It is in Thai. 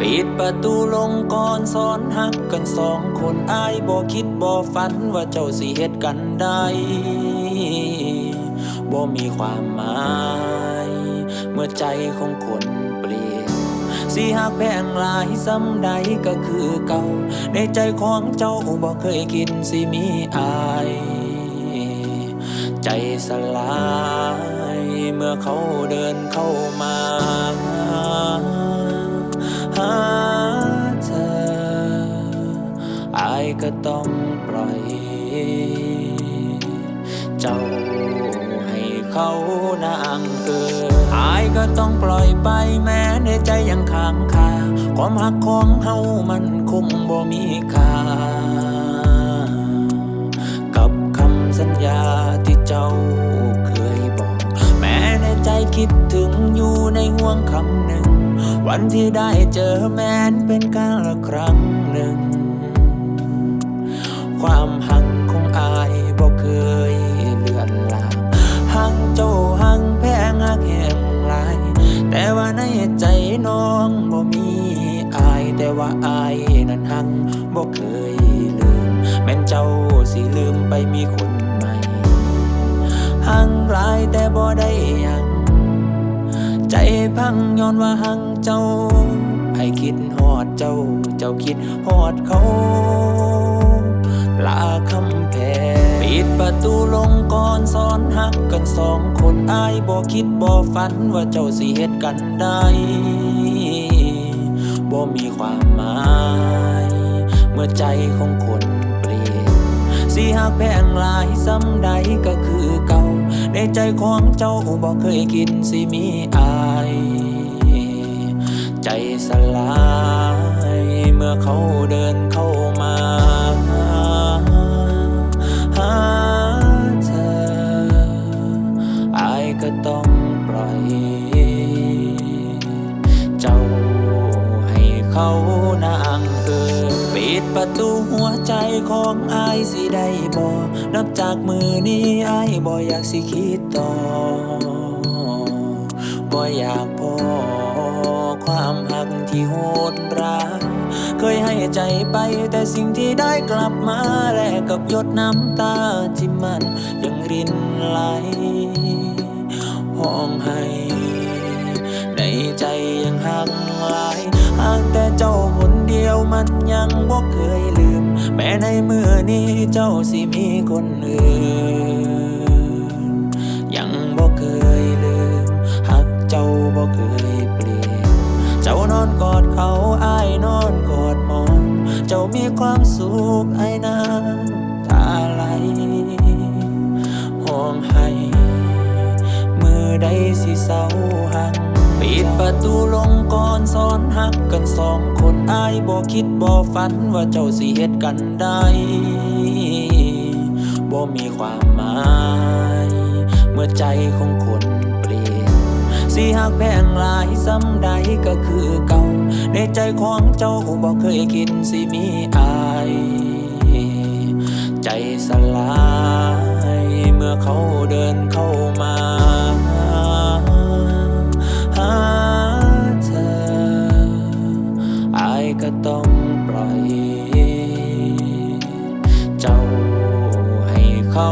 ปิดประตูลงก่อนสอนหักกันสองคนอายบ่คิดบ่ฝันว่าเจ้าสิเฮ็ดกันได้บ่มีความหมาย เมื่อใจของคนเปลี่ยนสิหักแพงหลายซ้ำใดก็คือเก่า ในใจของเจ้าบ่เคยคิดสิมีอาย ใจสลาย เมื่อเขาเดินเข้ามา อายก็ต้องปล่อย เจ้าให้เขานางเกินอายก็ต้องปล่อยไปแม้ในใจยังค้างคาความหักของเฮามันคงบ่มีค่ากับคำสัญญาที่เจ้าเคยบอก แม้ในใจคิดถึงอยู่ในห่วงคำหนึ่ง วันที่ได้เจอแม้นเป็นการละครั้งหนึ่ง ความหังของอายบ่เคยเลือนลางหังเจ้าหังแพงหักแห่งหลาย แต่ว่าในใจน้องบ่มีอาย แต่ว่าอายนั้นหังบ่เคยลืม แม้นเจ้าสิลืมไปมีคนใหม่หังหลายแต่บ่ได้หยังใจพังย้อนว่าหังเจ้าให้คิดฮอดเจ้า เจ้าคิดฮอดเขา ตูลงก่อนสอนหักกันสองคนอายบ่คิดบ่ฝันว่าเจ้าสิเฮ็ดกันได้บ่มีความหมาย เมื่อใจของคนเปลี่ยนสิหักแพงหลายซ้ำใดก็คือเก่า ในใจของเจ้าบ่เคยคิดสิมีอาย ใจสลาย เมื่อเขาเดิน ก็ต้องปล่อย เจ้าให้เขานางเกินปิดประตูหัวใจของอายสิได้บ่นับจากมือนี้อายบ่อยากสิคิดต่อบ่อยากพอความหักที่โหดร้ายเคยให้ใจไปแต่สิ่งที่ได้กลับมาแลกกับหยดน้ำตาที่มันยังรินไหล ห้องให้ ในใจยังหักหลายหากแต่เจ้าคนเดียวมันยังบ่เคยลืม แม้ในเมื่อนี้เจ้าสิมีคนอื่น ยังบ่เคยลืมหักเจ้าบ่เคยเปลี่ยน เจ้านอนกอดเขาอายนอนกอดหมอน เจ้ามีความสุขไอ้นาไอใดสิเศร้าหักปิดประตูลงก่อนสอนหักกันสองคนอายบ่คิดบ่ฝันว่าเจ้าสิเฮ็ดกันได้บ่มีความหมาย เมื่อใจของคนเปลี่ยน สิหักแพงหลายซ้ำใดก็คือเก่า ในใจของเจ้าบ่เคยคิดสิมีอาย ใจสลาย ก็ต้องปล่อย เจ้าให้เขา